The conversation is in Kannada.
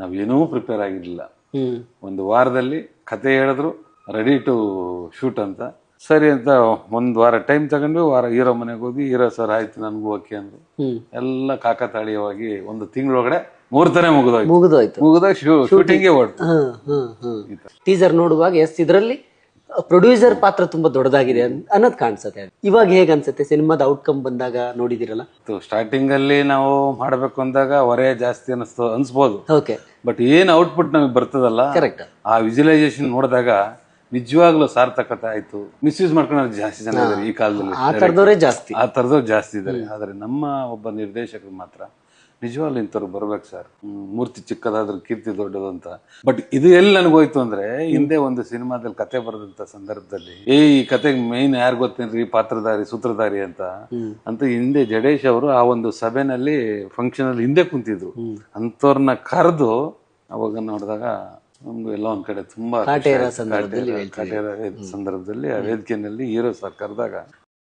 ನಾವೇನೂ ಪ್ರಿಪೇರ್ ಆಗಿರ್ಲಿಲ್ಲ. ಒಂದು ವಾರದಲ್ಲಿ ಕತೆ ಹೇಳಿದ್ರು ರೆಡಿ ಟು ಶೂಟ್ ಅಂತ. ಸರಿ ಅಂತ ಒಂದ್ ವಾರ ಟೈಮ್ ತಗೊಂಡು ವಾರ ಹೀರೋ ಮನೆಗೆ ಹೋಗಿ ಹೀರೋ ಸರ್ ಆಯ್ತು ನನಗೂ ಓಕೆ ಅಂದ್ರು. ಎಲ್ಲ ಕಾಕತಾಳೀಯವಾಗಿ ಒಂದು ತಿಂಗಳೊಳಗಡೆ ಮೂರ್ತನೇ ಮುಗಿದೋಯ್ತು. ಮುಗಿದೋಯ್ತು. ಮುಗಿದಾಗ ಶೂಟಿಂಗೇ ಹೊಡ್ತು ಟೀಸರ್ ನೋಡುವಾಗ ಎಸ್ ಇದರಲ್ಲಿ? ಪ್ರೊಡ್ಯೂಸರ್ ಪಾತ್ರ ತುಂಬಾ ದೊಡ್ಡದಾಗಿದೆ ಅನ್ನೋದು ಕಾಣಿಸುತ್ತೆ ಇವಾಗ ಹೇಗೆ ಅನ್ಸುತ್ತೆ? ಸಿನಿಮಾದ ಔಟ್ಕಮ್ ಬಂದಾಗ ನೋಡಿದಿರಲ್ಲ? ಸ್ಟಾರ್ಟಿಂಗ್ ಅಲ್ಲಿ ನಾವು ಮಾಡಬೇಕು ಅಂದಾಗ ಹೊರೆ ಜಾಸ್ತಿ ಅನಿಸ್ತು ಅನ್ಸ್ಬೋದು. ಓಕೆ ಬಟ್ ಏನ್ ಔಟ್ಪುಟ್ ನಮಗೆ ಬರ್ತದಲ್ಲ ಕರೆಕ್ಟ್ ಆ ವಿಜುವಲೈಸೇಷನ್ ನೋಡಿದಾಗ ನಿಜವಾಗ್ಲೂ ಸಾರ್ಥಕತೆ ಆಯ್ತು. ಮಿಸ್ಯೂಸ್ ಮಾಡ್ಕೊಂಡ್ರೆ ಜಾಸ್ತಿ ಜನ ಇದ್ದಾರೆ ಈ ಕಾಲದಲ್ಲಿ. ಆ ತರದವರೇ ಜಾಸ್ತಿ. ಆ ತರದವ್ರು ಜಾಸ್ತಿ ಇದ್ದಾರೆ ಆದರೆ ನಮ್ಮ ಒಬ್ಬ ನಿರ್ದೇಶಕರು ಮಾತ್ರ ನಿಜವಾಗ್ಲೂ ಇಂಥವ್ರು ಬರ್ಬೇಕು ಸರ್. ಮೂರ್ತಿ ಚಿಕ್ಕದಾದ್ರೂ ಕೀರ್ತಿ ದೊಡ್ಡದು ಅಂತ. ಬಟ್ ಇದು ಎಲ್ಲಿ ನನಗೋಯ್ತು ಅಂದ್ರೆ ಹಿಂದೆ ಒಂದು ಸಿನಿಮಾದಲ್ಲಿ ಕತೆ ಬರೆದಂತ ಸಂದರ್ಭದಲ್ಲಿ ಏ ಈ ಕತೆಗೆ ಮೇನ್ ಯಾರು ಗೊತ್ತೇನ್ರಿ? ಪಾತ್ರಧಾರಿ ಸೂತ್ರಧಾರಿ ಅಂತ. ಅಂತ ಹಿಂದೆ ಜಡೇಶ್ ಅವರು ಆ ಒಂದು ಸಭೆನಲ್ಲಿ ಫಂಕ್ಷನ್ ಅಲ್ಲಿ ಹಿಂದೆ ಕುಂತಿದ್ರು. ಅಂಥವ್ರನ್ನ ಕರೆದು ಅವಾಗ ನೋಡಿದಾಗ ನಮ್ಗೆ ಎಲ್ಲ ಒಂದ್ ಕಡೆ ತುಂಬಾ ಸಂದರ್ಭದಲ್ಲಿ ಆ ವೇದಿಕೆನಲ್ಲಿ ಹೀರೋ ಸರ್ ಕರೆದಾಗ